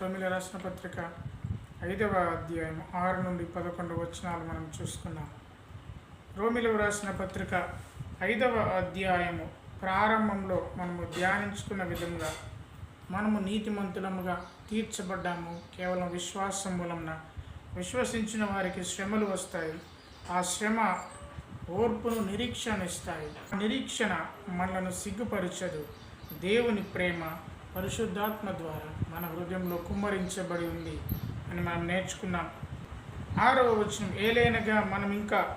తొమ్మిది రాసిన పత్రిక ఐదవ అధ్యాయం ఆరు నుండి పదకొండు వచనాలు మనం చూసుకున్నాం రోమిలకు రాసిన పత్రిక ఐదవ అధ్యాయము ప్రారంభంలో మనము ధ్యానించుకున్న విధంగా మనము నీతిమంతులముగా తీర్చబడ్డాము. కేవలం విశ్వాసం మూలమున విశ్వసించిన వారికి శ్రమలు వస్తాయి. ఆ శ్రమ ఓర్పును నిరీక్షణ ఇస్తాయి. ఆ నిరీక్షణ మనలను సిగ్గుపరచదు. దేవుని ప్రేమ పరిశుద్ధాత్మ ద్వారా మన హృదయంలో కుమ్మరించబడి ఉంది అని మనం నేర్చుకున్నాం. ఆరవ వచనం ఏలైనగా మనం ఇంకా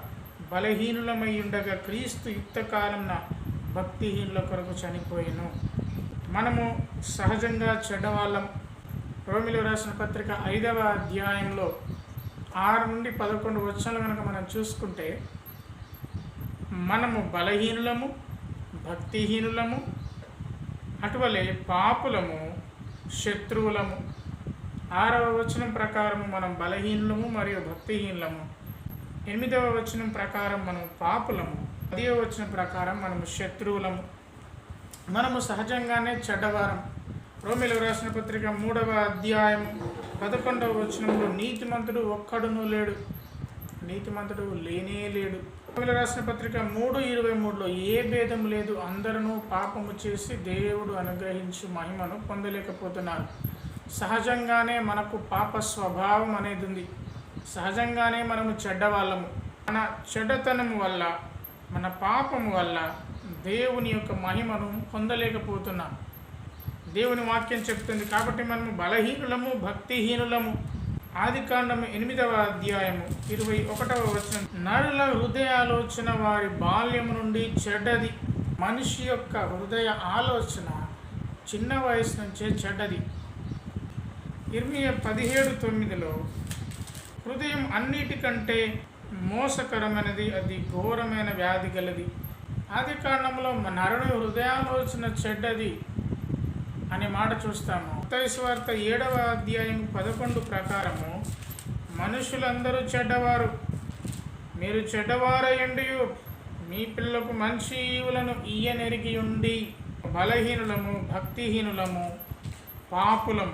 బలహీనులమై ఉండగా క్రీస్తు యుక్త కాలంన భక్తిహీనుల కొరకు చనిపోయాను. మనము సహజంగా చెడ్డవాళ్ళం. రోమిలో రాసిన పత్రిక ఐదవ అధ్యాయంలో ఆరు నుండి పదకొండు వచనాలు కనుక మనం చూసుకుంటే మనము బలహీనులము భక్తిహీనులము అటువలే పాపులము శత్రువులము. ఆరవ వచనం ప్రకారం మనం బలహీనులము మరియు భక్తిహీనులము. ఎనిమిదవ వచనం ప్రకారం మనం పాపులము. పదివ వచనం ప్రకారం మనము శత్రువులము. మనము సహజంగానే చెడ్డవారం. రోమిలు రాసిన పత్రిక మూడవ అధ్యాయం పదకొండవ వచనంలో నీతిమంతుడు ఒక్కడును లేడు. నీతిమంతుడు లేనే లేడు. రాసిన పత్రిక మూడు ఇరవై మూడులో ఏ భేదం లేదు అందరూ పాపము చేసి దేవుడు అనుగ్రహించు మహిమను పొందలేకపోతున్నారు. సహజంగానే మనకు పాప స్వభావం అనేది ఉంది. సహజంగానే మనము చెడ్డవాళ్ళము. మన చెడ్డతనము వల్ల మన పాపము వల్ల దేవుని యొక్క మహిమను పొందలేకపోతున్నాం. దేవుని వాక్యం చెప్తుంది కాబట్టి మనము బలహీనులము భక్తిహీనులము. ఆది కాండము ఎనిమిదవ అధ్యాయము ఇరవై ఒకటవ వచనం. నరుల హృదయాలోచన వారి బాల్యము నుండి చెడ్డది. మనిషి యొక్క హృదయ ఆలోచన చిన్న వయసు నుంచే చెడ్డది. ఇరవై పదిహేడు తొమ్మిదిలో హృదయం అన్నిటికంటే మోసకరమైనది అది ఘోరమైన వ్యాధి గలది. ఆది కాండంలో నరుని హృదయాలోచన చెడ్డది అనే మాట చూస్తాము. వార్త ఏడవ అధ్యాయం పదకొండు ప్రకారము మనుషులందరూ చెడ్డవారు. మీరు చెడ్డవారయండి మీ పిల్లకు మంచి ఈవులను ఈయనెరిగి ఉండి బలహీనులము భక్తిహీనులము పాపులము.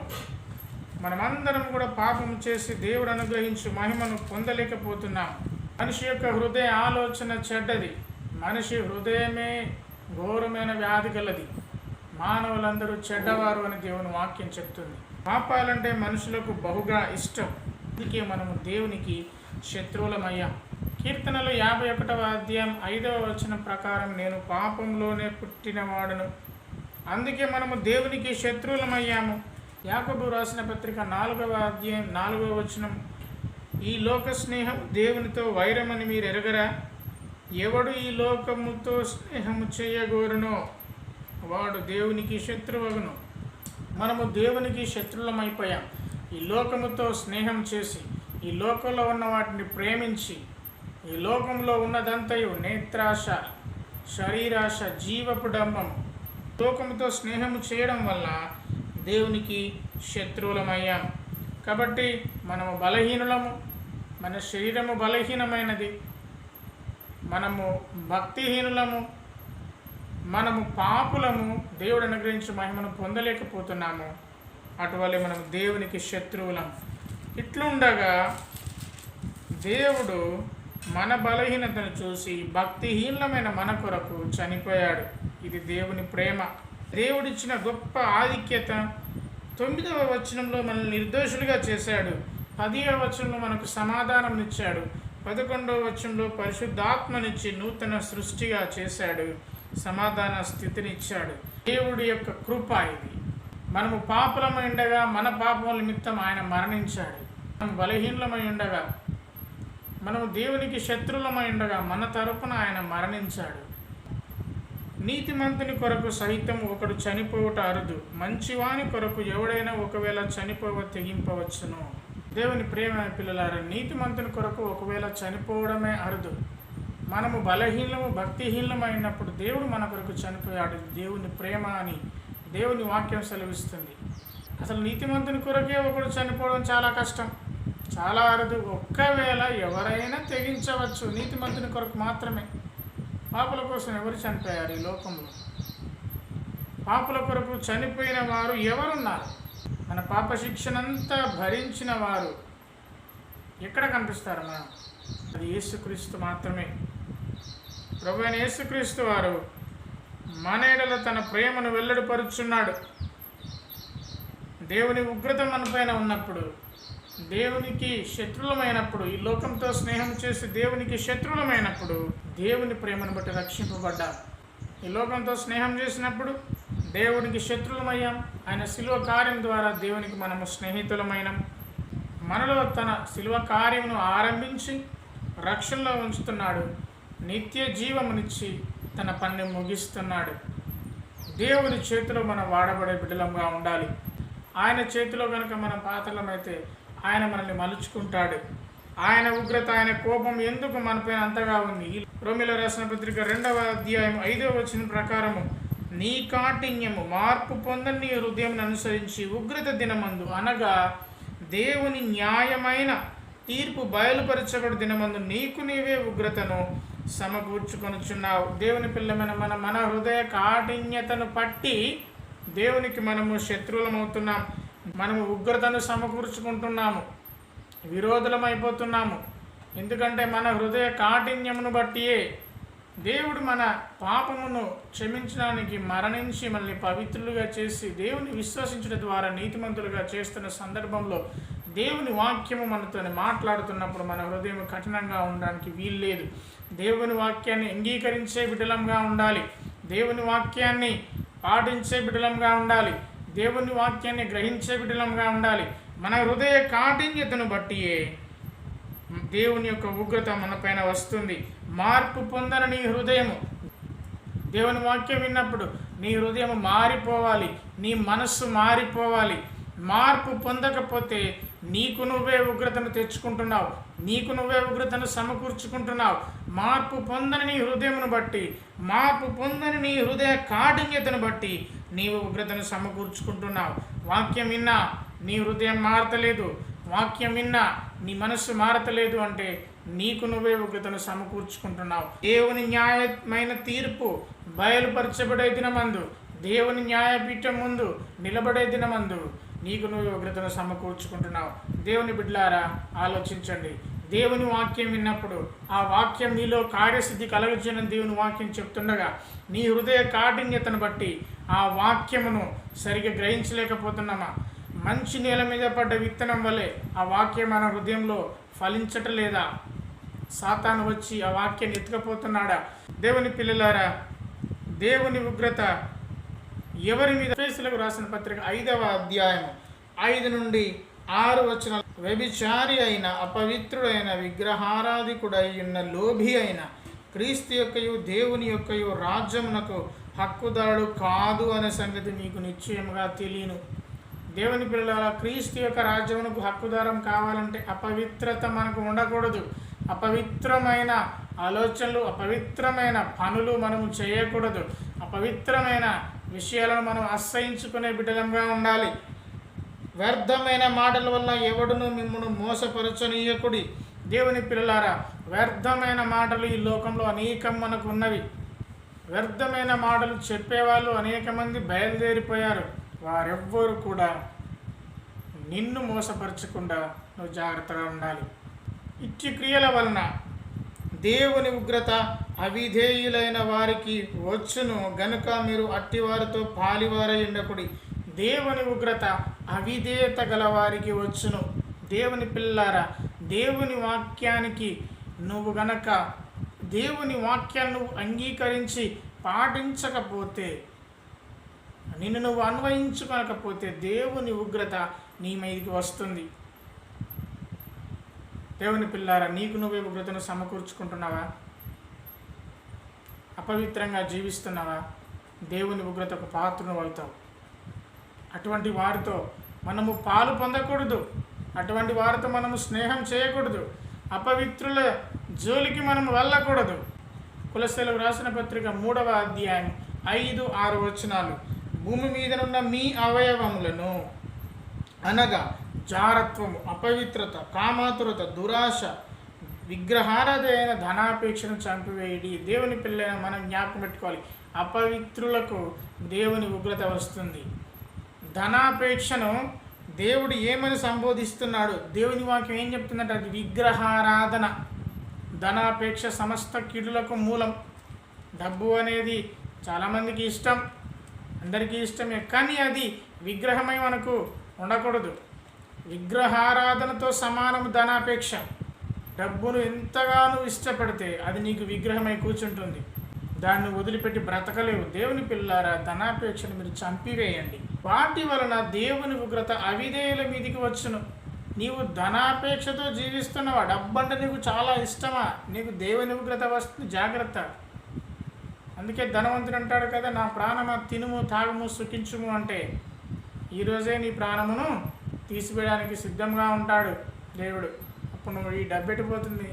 మనమందరం కూడా పాపం చేసి దేవుడు అనుగ్రహించి మహిమను పొందలేకపోతున్నాం. మనిషి యొక్క హృదయ ఆలోచన చెడ్డది. మనిషి హృదయమే ఘోరమైన వ్యాధి గలది. మానవులందరూ చెడ్డవారు అని దేవుని వాక్యం చెప్తుంది. పాపాలంటే మనుషులకు బహుగా ఇష్టం. అందుకే మనము దేవునికి శత్రువులమయ్యాం. కీర్తనలు యాభై ఒకటవ అధ్యాయం ఐదవ వచనం ప్రకారం నేను పాపంలోనే పుట్టినవాడను. అందుకే మనము దేవునికి శత్రువులమయ్యాము. యాకబు రాసిన పత్రిక నాలుగవ అధ్యాయం నాలుగవ వచనం. ఈ లోక స్నేహం దేవునితో వైరమని మీరు ఎరగరా ఎవడు ఈ లోకముతో స్నేహము చేయగోరునో? వాడు దేవునికి శత్రువగును. మనము దేవునికి శత్రులమైపోయాం. ఈ లోకముతో స్నేహం చేసి ఈ లోకంలో ఉన్న వాటిని ప్రేమించి ఈ లోకంలో ఉన్నదంతయు నేత్రాశ శరీరాశ జీవపు డంబం లోకముతో స్నేహము చేయడం వల్ల దేవునికి శత్రువులమయ్యాం. కాబట్టి మనము బలహీనులము మన శరీరము బలహీనమైనది. మనము భక్తిహీనులము మనము పాపులము దేవుడు అనుగ్రహించి మహిమను పొందలేకపోతున్నాము. అటువలే మనం దేవునికి శత్రువులం. ఇట్లుండగా దేవుడు మన బలహీనతను చూసి భక్తిహీనమైన మన కొరకు చనిపోయాడు. ఇది దేవుని ప్రేమ. దేవుడిచ్చిన గొప్ప ఆధిక్యత తొమ్మిదవ వచనంలో మనల్ని నిర్దోషులుగా చేశాడు. పదివ వచనంలో మనకు సమాధానం ఇచ్చాడు పదకొండవ వచనంలో పరిశుద్ధాత్మనిచ్చి నూతన సృష్టిగా చేశాడు. సమాధాన స్థితిని ఇచ్చాడు. దేవుడి యొక్క కృప ఇది. మనము పాపులమై ఉండగా మన పాపం నిమిత్తం ఆయన మరణించాడు. మనం బలహీనమై ఉండగా మనము దేవునికి శత్రులమై ఉండగా మన తరపున ఆయన మరణించాడు. నీతిమంతుని కొరకు సహితం ఒకడు చనిపోవట అరుదు. మంచివాని కొరకు ఎవడైనా ఒకవేళ చనిపోవ తెగింపవచ్చును. దేవుని ప్రేమ పిల్లలారా నీతిమంతుని కొరకు ఒకవేళ చనిపోవడమే అరుదు. మనము బలహీనము భక్తిహీనమైనప్పుడు దేవుడు మన కొరకు చనిపోయాడు. దేవుని ప్రేమ అని దేవుని వాక్యం సెలవిస్తుంది. అసలు నీతిమంతుని కొరకే ఒకడు చనిపోవడం చాలా కష్టం. చాలా అరుదు. ఒక్కవేళ ఎవరైనా తెగించవచ్చు నీతిమంతుని కొరకు మాత్రమే. పాపుల కోసం ఎవరు చనిపోయారు ఈ లోకంలో? పాపుల కొరకు చనిపోయిన వారు ఎవరున్నారు? మన పాప శిక్షణంతా భరించిన వారు ఎక్కడ కనిపిస్తారు మనం? అది యేసుక్రీస్తు మాత్రమే. ప్రభు అయిన యేసుక్రీస్తు వారు మన ఎడల తన ప్రేమను వెల్లడిపరుచున్నాడు. దేవుని ఉగ్రత మనపైన ఉన్నప్పుడు దేవునికి శత్రులమైనప్పుడు ఈ లోకంతో స్నేహం చేసి దేవునికి శత్రులమైనప్పుడు దేవుని ప్రేమను బట్టి రక్షింపబడ్డాం. ఈ లోకంతో స్నేహం చేసినప్పుడు దేవునికి శత్రులమయ్యాం ఆయన శిలువ కార్యం ద్వారా దేవునికి మనము స్నేహితులమైనం. మనలో తన శిలువ కార్యమును ఆరంభించి రక్షణలో ఉంచుతున్నాడు. నిత్య జీవమునిచ్చి తన పనిని ముగిస్తున్నాడు. దేవుని చేతిలో మనం వాడబడే బిడ్డలంగా ఉండాలి. ఆయన చేతిలో కనుక మనం పాత్రలమైతే ఆయన మనల్ని మలుచుకుంటాడు. ఆయన ఉగ్రత ఆయన కోపం ఎందుకు మనపైన అంతగా ఉంది? రోమిలో రోమిల రాసిన పత్రిక రెండవ అధ్యాయం ఐదవ వచ్చిన ప్రకారము నీ కాఠిన్యము మార్పు పొందని నీ హృదయం అనుసరించి ఉగ్రత దినమందు అనగా దేవుని న్యాయమైన తీర్పు బయలుపరచబడి దినమందు నీకు నీవే ఉగ్రతను సమకూర్చుకొనుచున్నావు. దేవుని పిల్లమైన మన మన హృదయ కాఠిన్యతను పట్టి దేవునికి మనము శత్రువులమవుతున్నాం. మనము ఉగ్రతను సమకూర్చుకుంటున్నాము. విరోధులమైపోతున్నాము. ఎందుకంటే మన హృదయ కాఠిన్యమును బట్టియే దేవుడు మన పాపమును క్షమించడానికి మరణించి మనల్ని పవిత్రులుగా చేసి దేవుని విశ్వసించడం ద్వారా నీతిమంతులుగా చేస్తున్న సందర్భంలో దేవుని వాక్యము మనతో మాట్లాడుతున్నప్పుడు మన హృదయం కఠినంగా ఉండడానికి వీల్లేదు. దేవుని వాక్యాన్ని అంగీకరించే బిడ్డలంగా ఉండాలి. దేవుని వాక్యాన్ని పాటించే బిడ్డలంగా ఉండాలి. దేవుని వాక్యాన్ని గ్రహించే బిడ్డలంగా ఉండాలి. మన హృదయ కాఠిన్యతను బట్టియే దేవుని యొక్క ఉగ్రత మనపైన వస్తుంది. మార్పు పొందని నీ హృదయము. దేవుని వాక్యం విన్నప్పుడు నీ హృదయం మారిపోవాలి. నీ మనస్సు మారిపోవాలి. మార్పు పొందకపోతే నీకు నువ్వే ఉగ్రతను తెచ్చుకుంటున్నావు. నీకు నువ్వే ఉగ్రతను సమకూర్చుకుంటున్నావు. మార్పు పొందని నీ హృదయమును బట్టి మార్పు పొందని నీ హృదయ కాఠిన్యతను బట్టి నీవు ఉగ్రతను సమకూర్చుకుంటున్నావు. వాక్యం విన్నా నీ హృదయం మారతలేదు. వాక్యం విన్నా నీ మనస్సు మారతలేదు అంటే నీకు నువ్వే ఉగ్రతను సమకూర్చుకుంటున్నావు. దేవుని న్యాయమైన తీర్పు బయలుపరచబడే దినమందు దేవుని న్యాయపీఠం ముందు నిలబడే దినమందు నీకు నువ్వు ఉగ్రతను సమకూర్చుకుంటున్నావు దేవుని బిడ్డలారా ఆలోచించండి. దేవుని వాక్యం విన్నప్పుడు ఆ వాక్యం నీలో కార్యసిద్ధి కలగచేయని దేవుని వాక్యం చెప్తుండగా నీ హృదయ కాఠిన్యతను బట్టి ఆ వాక్యమును సరిగ్గా గ్రహించలేకపోతున్నామా? మంచి నేల మీద పడ్డ విత్తనం వలె ఆ వాక్యం మన హృదయంలో ఫలించటలేదా సాతాను వచ్చి ఆ వాక్యాన్ని ఎత్తుకపోతున్నాడా? దేవుని పిల్లలారా దేవుని ఉగ్రత ఎవరి మీద ఫేసులకు రాసిన పత్రిక ఐదవ అధ్యాయం ఐదు నుండి ఆరు వచ్చిన వ్యభిచారి అయిన అపవిత్రుడైన విగ్రహారాధికుడై ఉన్న లోభి అయిన క్రీస్తు యొక్కయు దేవుని యొక్కయు రాజ్యమునకు హక్కుదారుడు కాదు అనే సంగతి మీకు నిశ్చయముగా తెలియను. దేవుని పిల్లల క్రీస్తు యొక్క రాజ్యమునకు హక్కుదారం కావాలంటే అపవిత్రత మనకు ఉండకూడదు. అపవిత్రమైన ఆలోచనలు అపవిత్రమైన పనులు మనము చేయకూడదు. అపవిత్రమైన విషయాలను మనం ఆశ్రయించుకునే బిడ్డలంగా ఉండాలి. వ్యర్థమైన మాటల వల్ల ఎవడును మిమ్మల్ని మోసపరచనీయకుడి. దేవుని పిల్లలారా వ్యర్థమైన మాటలు ఈ లోకంలో అనేకం మనకు ఉన్నవి. వ్యర్థమైన మాటలు చెప్పేవాళ్ళు అనేక మంది బయలుదేరిపోయారు. వారెవ్వరు కూడా నిన్ను మోసపరచకుండా నువ్వు జాగ్రత్తగా ఉండాలి. ఇట్టి క్రియల వలన దేవుని ఉగ్రత అవిధేయులైన వారికి వచ్చును గనుక మీరు అట్టివారితో పాలివారై ఉండకుడి. దేవుని ఉగ్రత అవిధేయత గల వారికి వచ్చును. దేవుని పిల్లారా దేవుని వాక్యానికి నువ్వు గనక దేవుని వాక్యాన్ని నువ్వు అంగీకరించి పాటించకపోతే నిన్ను నువ్వు అన్వయించుకోనకపోతే దేవుని ఉగ్రత నీ మీదకి వస్తుంది. దేవుని పిల్లారా నీకు నువ్వే ఉగ్రతను సమకూర్చుకుంటున్నావా? అపవిత్రంగా జీవిస్తున్నావా? దేవుని ఉగ్రతకు పాత్రను అవుతావు. అటువంటి వారితో మనము పాలు పొందకూడదు. అటువంటి వారితో మనము స్నేహం చేయకూడదు. అపవిత్రుల జోలికి మనం వెళ్ళకూడదు. కులశలకు రాసిన పత్రిక మూడవ అధ్యాయం ఐదు ఆరు వచనాలు. భూమి మీదనున్న మీ అవయవములను అనగా జారత్వము అపవిత్రత కామాతురత దురాశ విగ్రహారాధైన ధనాపేక్షను చంపివేయడి. దేవుని పిల్లైన మనం జ్ఞాపకం పెట్టుకోవాలి. అపవిత్రులకు దేవుని ఉగ్రత వస్తుంది. ధనాపేక్షను దేవుడు ఏమని సంబోధిస్తున్నాడు? దేవుని వాక్యం ఏం చెప్తుందంటే అది విగ్రహారాధన. ధనాపేక్ష సమస్త కీడులకు మూలం. డబ్బు అనేది చాలామందికి ఇష్టం. అందరికీ ఇష్టమే. కానీ అది విగ్రహమై మనకు ఉండకూడదు. విగ్రహారాధనతో సమానం ధనాపేక్ష. డబ్బును ఎంతగానో ఇష్టపడితే అది నీకు విగ్రహమై కూర్చుంటుంది. దాన్ని వదిలిపెట్టి బ్రతకలేవు. దేవుని పిల్లారా ధనాపేక్షను మీరు చంపివేయండి. వాటి వలన దేవుని ఉగ్రత అవిధేయుల మీదికి వచ్చును. నీవు ధనాపేక్షతో జీవిస్తున్నావా? డబ్బంటే నీకు చాలా ఇష్టమా? నీకు దేవుని ఉగ్రత వస్తుంది జాగ్రత్త. అందుకే ధనవంతుడు అంటాడు కదా నా ప్రాణమ తినుము తాగుము సుఖించుము అంటే. ఈరోజే నీ ప్రాణమును తీసివేయడానికి సిద్ధంగా ఉంటాడు దేవుడు. అప్పుడు నువ్వు ఈ డబ్బెట్టిపోతుంది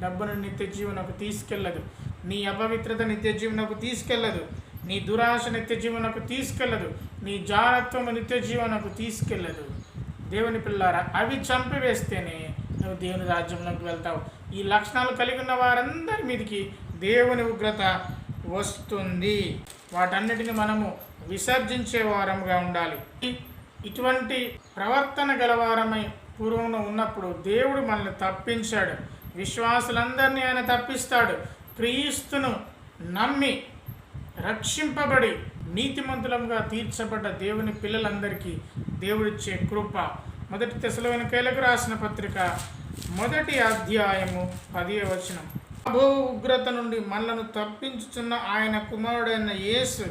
డబ్బును నిత్య జీవనకు తీసుకెళ్ళదు. నీ అపవిత్రత నిత్య జీవనకు తీసుకెళ్ళదు. నీ దురాశ నిత్య జీవనకు తీసుకెళ్ళదు. నీ జాగ్రత్తము నిత్య జీవనకు తీసుకెళ్ళదు. దేవుని పిల్లారా అవి చంపివేస్తేనే నువ్వు దేవుని రాజ్యంలోకి వెళ్తావు. ఈ లక్షణాలు కలిగి ఉన్న వారందరి మీదకి దేవుని ఉగ్రత వస్తుంది. వాటన్నిటిని మనము విసర్జించే వారముగా ఉండాలి. ఇటువంటి ప్రవర్తన గలవారమై పూర్వంలో ఉన్నప్పుడు దేవుడు మనల్ని తప్పించాడు. విశ్వాసులందరినీ ఆయన తప్పిస్తాడు. క్రీస్తును నమ్మి రక్షింపబడి నీతిమంతులంగా తీర్చబడ్డ దేవుని పిల్లలందరికీ దేవుడిచ్చే కృప. మొదటి తెసలోనికేలకు రాసిన పత్రిక మొదటి అధ్యాయము పదే వచనం. అభో ఉగ్రత నుండి మనలను తప్పించుచున్న ఆయన కుమారుడైన యేసు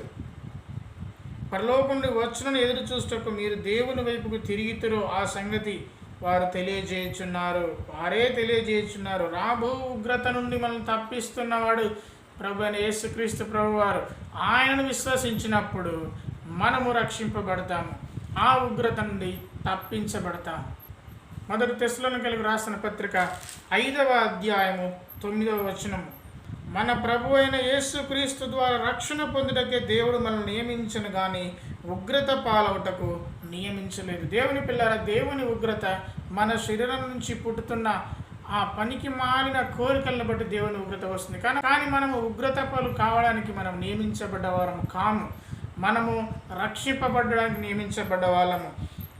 పరలోకం నుండి వచ్చునని ఎదురు చూస్తకు మీరు దేవుని వైపుకు తిరిగితురో ఆ సంగతి వారు తెలియజేయుచున్నారు. వారే తెలియజేయుచున్నారు. రాబో ఉగ్రత నుండి మనం తప్పిస్తున్నవాడు ప్రభు అయిన యేసుక్రీస్తు ప్రభు వారు ఆయనను విశ్వసించినప్పుడు మనము రక్షింపబడతాము. ఆ ఉగ్రత నుండి తప్పించబడతాము. మొదటి తెశలోని కలిగి రాసిన పత్రిక ఐదవ అధ్యాయము తొమ్మిదవ వచనము. మన ప్రభు అయిన యేసుక్రీస్తు ద్వారా రక్షణ పొందుటకే దేవుడు మనల్ని నియమించను కానీ ఉగ్రత పాలవుటకు నియమించలేదు. దేవుని పిల్లల దేవుని ఉగ్రత మన శరీరం నుంచి పుట్టుతున్న ఆ పనికి మారిన కోరికలను బట్టి దేవుని ఉగ్రత వస్తుంది. కానీ కానీ మనము ఉగ్రత పలు కావడానికి మనం నియమించబడ్డ వారము కాము. మనము రక్షింపబడడానికి నియమించబడ్డ వాళ్ళము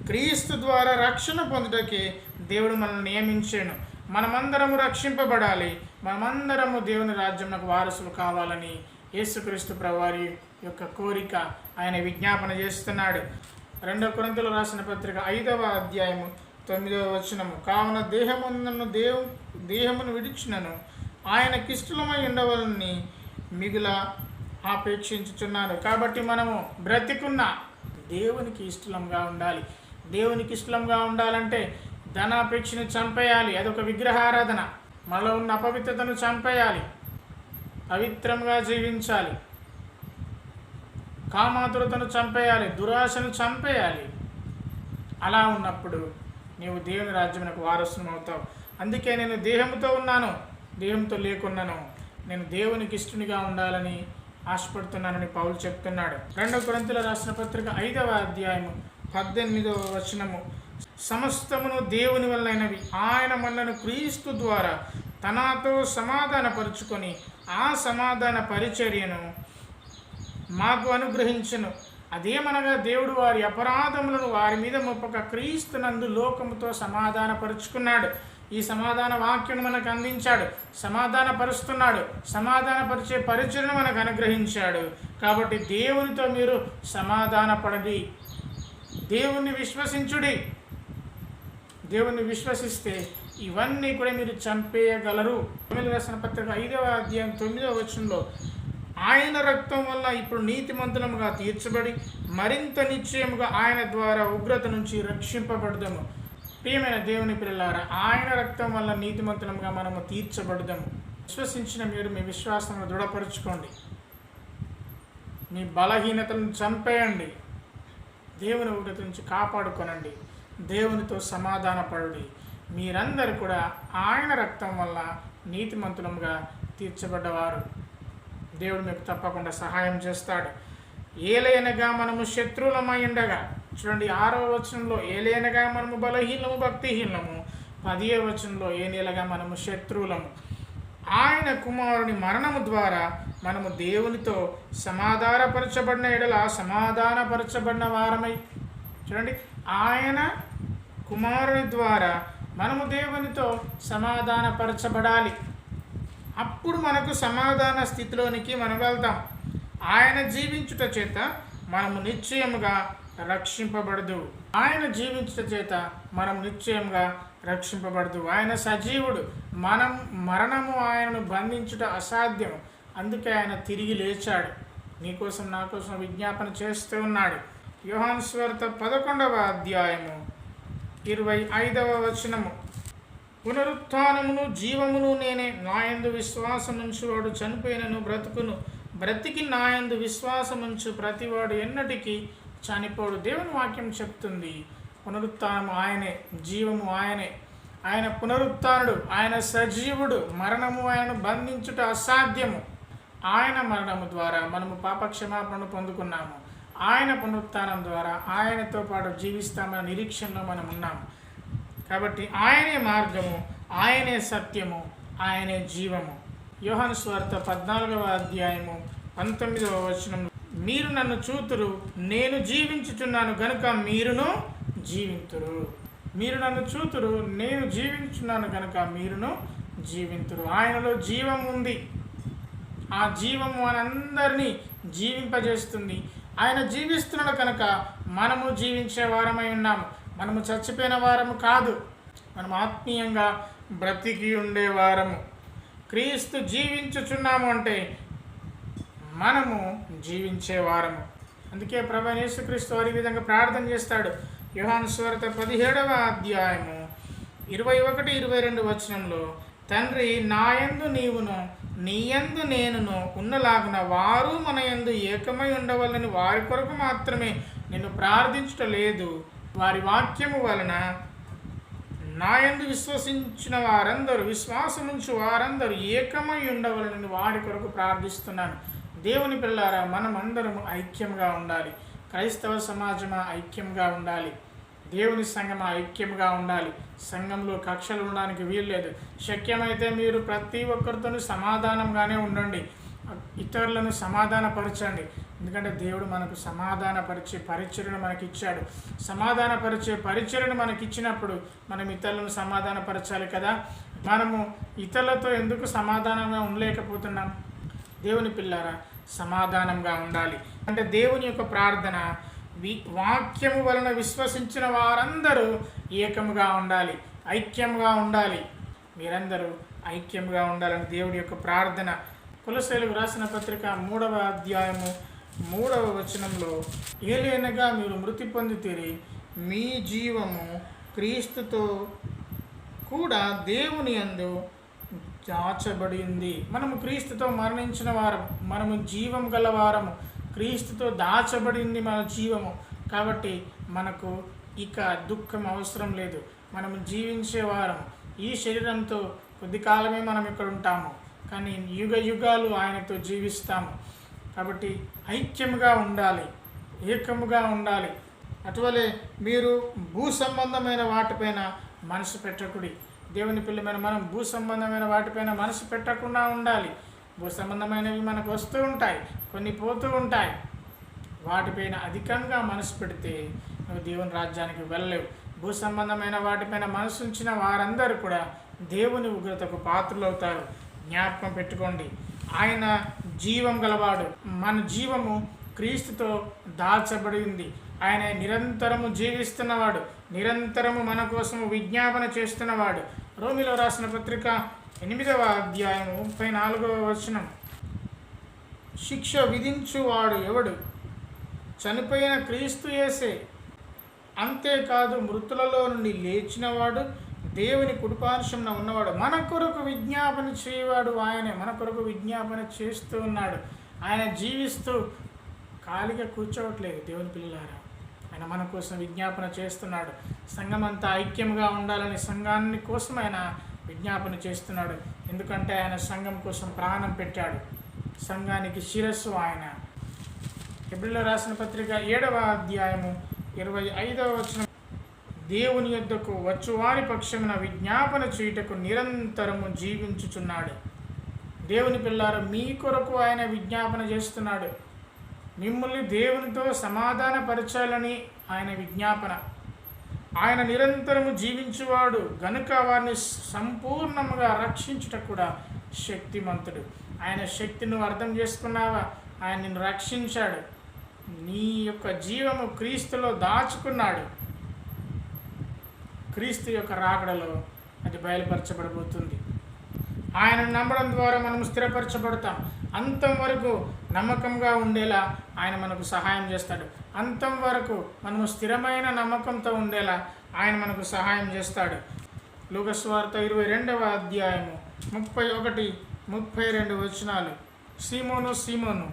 క్రీస్తు ద్వారా రక్షణ పొందుటకే దేవుడు మనల్ని నియమించాను. మనమందరము రక్షింపబడాలి. మనమందరము దేవుని రాజ్యంకు వారసులు కావాలని యేసుక్రీస్తు ప్రవారి యొక్క కోరిక ఆయన విజ్ఞాపన చేస్తున్నాడు. రెండవ కొరంతలు రాసిన పత్రిక ఐదవ అధ్యాయము తొమ్మిదవ వచనము. కావున దేహమును దేవు దేహమును విడిచినను ఆయనకిష్టమై ఉండవలని మిగుల ఆపేక్షించుచున్నాను. కాబట్టి మనము బ్రతికున్న దేవునికి ఇష్టంగా ఉండాలి. దేవునికి ఇష్టంగా ఉండాలంటే ధనాపేక్షను చంపేయాలి. అదొక విగ్రహారాధన. మనలో ఉన్న అపవిత్రతను చంపేయాలి. పవిత్రంగా జీవించాలి. కామాతురతను చంపేయాలి దురాశను చంపేయాలి. అలా ఉన్నప్పుడు నీవు దేవుని రాజ్యమునకు వారసును అవుతావు అందుకే నేను దేహంతో ఉన్నాను దేహంతో లేకున్నాను. నేను దేవునికి ఇష్టనిగా ఉండాలని ఆశపడుతున్నానని పౌలు చెప్తున్నాడు. రెండవ గ్రంథుల రాసిన పత్రిక ఐదవ అధ్యాయము పద్దెనిమిదవ వచనము. సమస్తమును దేవుని వల్లైనవి. ఆయన మనలను క్రీస్తు ద్వారా తనతో సమాధానపరుచుకొని ఆ సమాధాన పరిచర్యను మాకు అనుగ్రహించను. అదేమనగా దేవుడు వారి అపరాధములను వారి మీద మొప్పక క్రీస్తునందు లోకముతో సమాధానపరుచుకున్నాడు. ఈ సమాధాన వాక్యం మనకు అందించాడు. సమాధానపరుస్తున్నాడు. సమాధానపరిచే పరిచయను మనకు అనుగ్రహించాడు. కాబట్టి దేవునితో మీరు సమాధానపడండి. దేవుణ్ణి విశ్వసించుడి. దేవుణ్ణి విశ్వసిస్తే ఇవన్నీ కూడా మీరు చంపేయగలరు. తమిళ రాసిన పత్రిక ఐదవ అధ్యాయం తొమ్మిదవ వచనంలో ఆయన రక్తం వల్ల ఇప్పుడు నీతిమంతులముగా తీర్చబడి మరింత నిశ్చయముగా ఆయన ద్వారా ఉగ్రత నుంచి రక్షింపబడదాము. ప్రియమైన దేవుని పిల్లలారా ఆయన రక్తం వల్ల నీతిమంతులముగా మనము తీర్చబడదాము. విశ్వసించిన మీరు మీ విశ్వాసమును దృఢపరచుకోండి. మీ బలహీనతలను చంపేయండి. దేవుని ఉగ్రత నుంచి కాపాడుకొనండి. దేవునితో సమాధానపడండి. మీరందరూ కూడా ఆయన రక్తం వల్ల నీతిమంతులముగా తీర్చబడ్డవారు. దేవుడు మీకు తప్పకుండా సహాయం చేస్తాడు. ఏలైనగా మనము శత్రువులమై ఉండగా చూడండి ఆరవ వచనంలో ఏలైనగా మనము బలహీనము భక్తిహీనము. పదియో వచనంలో ఏనేలగా మనము శత్రువులము ఆయన కుమారుని మరణము ద్వారా మనము దేవునితో సమాధానపరచబడిన ఎడల సమాధానపరచబడిన వారమై చూడండి ఆయన కుమారుని ద్వారా మనము దేవునితో సమాధానపరచబడాలి. అప్పుడు మనకు సమాధాన స్థితిలోనికి మనం వెళ్తాం. ఆయన జీవించుట చేత మనము నిశ్చయముగా రక్షింపబడదు. ఆయన జీవించుట చేత మనం నిశ్చయంగా రక్షింపబడదు. ఆయన సజీవుడు. మనం మరణము ఆయనను బంధించుట అసాధ్యం. అందుకే ఆయన తిరిగి లేచాడు. నీకోసం నా కోసం విజ్ఞాపన చేస్తూ ఉన్నాడు. యోహాన్ స్వార్త పదకొండవ అధ్యాయము ఇరవై ఐదవ వచనము. పునరుత్నమును జీవమును నేనే నాయందు విశ్వాసముంచు వాడు చనిపోయినను బ్రతుకును. బ్రతికి నాయందు విశ్వాసముంచు ప్రతివాడు ఎన్నటికీ చనిపోడు. దేవుని వాక్యం చెప్తుంది పునరుత్నము ఆయనే జీవము ఆయనే. ఆయన పునరుత్డు ఆయన సజీవుడు మరణము ఆయన బంధించుట అసాధ్యము. ఆయన మరణము ద్వారా మనము పాపక్షమాపణను పొందుకున్నాము. ఆయన పునరుత్నం ద్వారా ఆయనతో పాటు జీవిస్తామన్న నిరీక్షణలో మనం ఉన్నాము కాబట్టి ఆయనే మార్గము ఆయనే సత్యము ఆయనే జీవము. యోహన్ స్వార్థ పద్నాలుగవ అధ్యాయము పంతొమ్మిదవ వచనం మీరు నన్ను చూతురు నేను జీవించుచున్నాను గనుక మీరును జీవింతురు. మీరు నన్ను చూతురు నేను జీవించున్నాను గనుక మీరును జీవింతురు. ఆయనలో జీవం ఉంది. ఆ జీవము మనందరినీ జీవింపజేస్తుంది. ఆయన జీవిస్తున్నాడు కనుక మనము జీవించే వారమై ఉన్నాము. మనము చచ్చిపోయిన వారము కాదు. మనం ఆత్మీయంగా బ్రతికి ఉండే వారము. క్రీస్తు జీవించుచున్నాము అంటే మనము జీవించే వారము. అందుకే ప్రభా యేసుక్రీస్తు వారి విధంగా ప్రార్థన చేస్తాడు. యోహాను స్వరత పదిహేడవ అధ్యాయము ఇరవై ఒకటి ఇరవై రెండు వచనంలో తండ్రి నాయందు నీవును నీయందు నేనును ఉన్నలాగున వారు మన యందు ఏకమై ఉండవాలని వారి కొరకు మాత్రమే నేను ప్రార్థించటం లేదు. వారి వాక్యము వలన నాయందు విశ్వసించిన వారందరూ విశ్వాసముంచు వారందరూ ఏకమై ఉండవలనని వారి కొరకు ప్రార్థిస్తున్నాను. దేవుని పిల్లారా మనం అందరము ఐక్యంగా ఉండాలి. క్రైస్తవ సమాజమా ఐక్యంగా ఉండాలి. దేవుని సంఘం ఐక్యంగా ఉండాలి. సంఘంలో కక్షలు ఉండడానికి వీల్లేదు. శక్యమైతే మీరు ప్రతి ఒక్కరితోనూ సమాధానంగానే ఉండండి. ఇతరులను సమాధానపరచండి. ఎందుకంటే దేవుడు మనకు సమాధానపరిచే పరిచయను మనకి ఇచ్చాడు సమాధానపరిచే పరిచయను మనకి ఇచ్చినప్పుడు మనం ఇతరులను సమాధానపరచాలి కదా? మనము ఇతరులతో ఎందుకు సమాధానంగా ఉండలేకపోతున్నాం? దేవుని పిల్లారా సమాధానంగా ఉండాలి. అంటే దేవుని యొక్క ప్రార్థన వి వాక్యము వలన విశ్వసించిన వారందరూ ఏకముగా ఉండాలి. ఐక్యముగా ఉండాలి. మీరందరూ ఐక్యంగా ఉండాలని దేవుడి యొక్క ప్రార్థన. కులశైలకు రాసిన పత్రిక మూడవ అధ్యాయము మూడవ వచనంలో ఏలేనగా మీరు మృతి పొందితిరి మీ జీవము క్రీస్తుతో కూడా దేవుని అందు దాచబడింది. మనము క్రీస్తుతో మరణించిన వారం మనము జీవం గల వారము. క్రీస్తుతో దాచబడింది మన జీవము. కాబట్టి మనకు ఇక దుఃఖం అవసరం లేదు. మనము జీవించే వారం ఈ శరీరంతో కొద్ది కాలమే మనం ఇక్కడ ఉంటాము. కానీ యుగ యుగాలు ఆయనతో జీవిస్తాము. కాబట్టి ఐక్యముగా ఉండాలి ఏకముగా ఉండాలి. అటువలే మీరు భూ సంబంధమైన వాటిపైన మనసు పెట్టకుడి. దేవుని పిల్లమైన మనం భూ సంబంధమైన వాటిపైన మనసు పెట్టకుండా ఉండాలి. భూ సంబంధమైనవి మనకు వస్తూ ఉంటాయి కొన్ని పోతూ ఉంటాయి. వాటిపైన అధికంగా మనసు పెడితే నువ్వు దేవుని రాజ్యానికి వెళ్ళలేవు. భూ సంబంధమైన వాటిపైన మనసు ఉంచిన వారందరూ కూడా దేవుని ఉగ్రతకు పాత్రలవుతారు. జ్ఞాపకం పెట్టుకోండి. ఆయన జీవం గలవాడు. మన జీవము క్రీస్తుతో దాచబడి ఉంది ఆయన నిరంతరము జీవిస్తున్నవాడు. నిరంతరము మన కోసము విజ్ఞాపన చేస్తున్నవాడు. రోమిలో రాసిన పత్రిక ఎనిమిదవ అధ్యాయం ముప్పై నాలుగవ వచనం. శిక్ష విధించువాడు ఎవడు? చనిపోయిన క్రీస్తు వేసే అంతేకాదు మృతులలో నుండి లేచినవాడు దేవుని కుటుంబాంశంలో ఉన్నవాడు. మన కొరకు విజ్ఞాపన చేయవాడు ఆయనే. మన కొరకు విజ్ఞాపన చేస్తూ ఉన్నాడు. ఆయన జీవిస్తూ ఖాళీగా కూర్చోవట్లేదు దేవుని పిల్లలారా. ఆయన మన కోసం విజ్ఞాపన చేస్తున్నాడు. సంఘం అంతా ఐక్యంగా ఉండాలని సంఘాన్ని కోసం ఆయన విజ్ఞాపన చేస్తున్నాడు. ఎందుకంటే ఆయన సంఘం కోసం ప్రాణం పెట్టాడు. సంఘానికి శిరస్సు ఆయన. ఎబ్రిలో రాసిన పత్రిక ఏడవ అధ్యాయము ఇరవై ఐదవ వచనం దేవుని యొద్దకు వచ్చువారి పక్షమున విజ్ఞాపన చేయుటకు నిరంతరము జీవించుచున్నాడు. దేవుని పిల్లారు మీ కొరకు ఆయన విజ్ఞాపన చేస్తున్నాడు. మిమ్మల్ని దేవునితో సమాధానపరచాలని ఆయన విజ్ఞాపన. ఆయన నిరంతరము జీవించువాడు గనుక వారిని సంపూర్ణముగా రక్షించుట కూడా శక్తిమంతుడు. ఆయన శక్తి నువ్వు అర్థం చేసుకున్నావా? ఆయన నిన్ను రక్షించాడు. నీ యొక్క జీవము క్రీస్తులో దాచుకున్నాడు. క్రీస్తు యొక్క రాకడలో అది బయలుపరచబడబోతుంది. ఆయన నమ్మడం ద్వారా మనం స్థిరపరచబడతాం. అంతం వరకు నమ్మకంగా ఉండేలా ఆయన మనకు సహాయం చేస్తాడు. అంతం వరకు మనము స్థిరమైన నమ్మకంతో ఉండేలా ఆయన మనకు సహాయం చేస్తాడు. లోకస్వార్త ఇరవై రెండవ అధ్యాయము ముప్పై ఒకటి ముప్పై రెండు వచనాలు. సీమోను సీమోను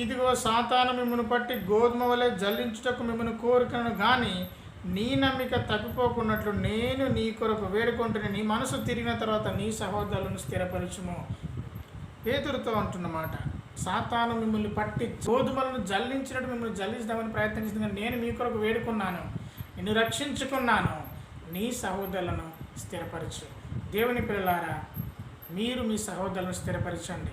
ఇదిగో సాతాను మిమ్మను పట్టి గోధుమ వలె జల్లించుటకు మిమ్మను కోరికను కానీ నీ నమ్మిక తప్పిపోకున్నట్లు నేను నీ కొరకు వేడుకుంటుని నీ మనసు తిరిగిన తర్వాత నీ సహోదరులను స్థిరపరచుము. పేతురుతో అంటున్నమాట సాతాను మిమ్మల్ని పట్టి గోధుమలను జల్లించినట్టు మిమ్మల్ని జల్లించడానికి ప్రయత్నించింది నేను మీ కొరకు వేడుకున్నాను. నిన్ను రక్షించుకున్నాను. నీ సహోదరులను స్థిరపరచు. దేవుని పిల్లలారా మీరు మీ సహోదరులను స్థిరపరచండి.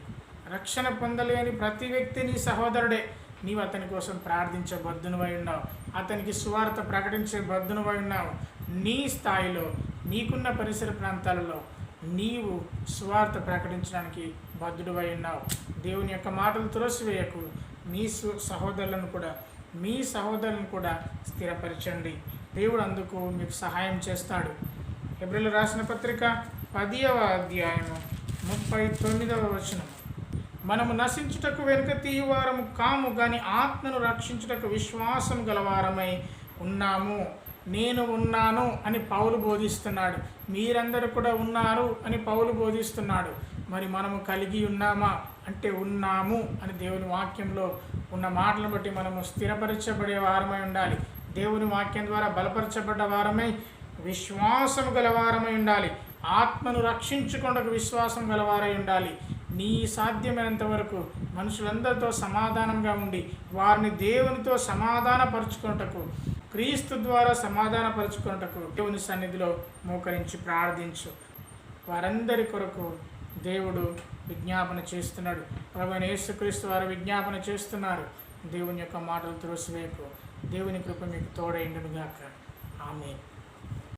రక్షణ పొందలేని ప్రతి వ్యక్తి నీ సహోదరుడే. నీవు అతని కోసం ప్రార్థించే బద్దునువై ఉన్నావు. అతనికి సువార్త ప్రకటించే బద్దునువై ఉన్నావు. నీ స్థాయిలో నీకున్న పరిసర ప్రాంతాలలో నీవు సువార్త ప్రకటించడానికి బద్దుడువై ఉన్నావు. దేవుని యొక్క మాటలు తులసివేయకు మీ సు సహోదరులను కూడా మీ సహోదరులను కూడా స్థిరపరచండి. దేవుడు అందుకు మీకు సహాయం చేస్తాడు. ఏప్రిల్ రాసిన పత్రిక పదియవ అధ్యాయము ముప్పై తొమ్మిదవ వచనం మనము నశించుటకు వెనుక తీయవారము కాము కానీ ఆత్మను రక్షించుటకు విశ్వాసం గలవారమై ఉన్నాము. నేను ఉన్నాను అని పౌలు బోధిస్తున్నాడు. మీరందరూ కూడా ఉన్నారు అని పౌలు బోధిస్తున్నాడు. మరి మనము కలిగి ఉన్నామా? అంటే ఉన్నాము అని దేవుని వాక్యంలో ఉన్న మాటలను బట్టి మనము స్థిరపరచబడే వారమై ఉండాలి. దేవుని వాక్యం ద్వారా బలపరచబడ్డ వారమై విశ్వాసం గలవారమై ఉండాలి. ఆత్మను రక్షించుకొండకు విశ్వాసం గలవారై ఉండాలి. నీ సాధ్యమైనంత వరకు మనుషులందరితో సమాధానంగా ఉండి వారిని దేవునితో సమాధానపరుచుకున్నటకు క్రీస్తు ద్వారా సమాధానపరుచుకున్నటకు దేవుని సన్నిధిలో మోకరించి ప్రార్థించు. వారందరి కొరకు దేవుడు విజ్ఞాపన చేస్తున్నాడు. ప్రభుని యేసుక్రీస్తు వారు విజ్ఞాపన చేస్తున్నారు. దేవుని యొక్క మాటలు త్రోసివేయకు. దేవుని కృప మీకు తోడైండునుగాక. ఆమె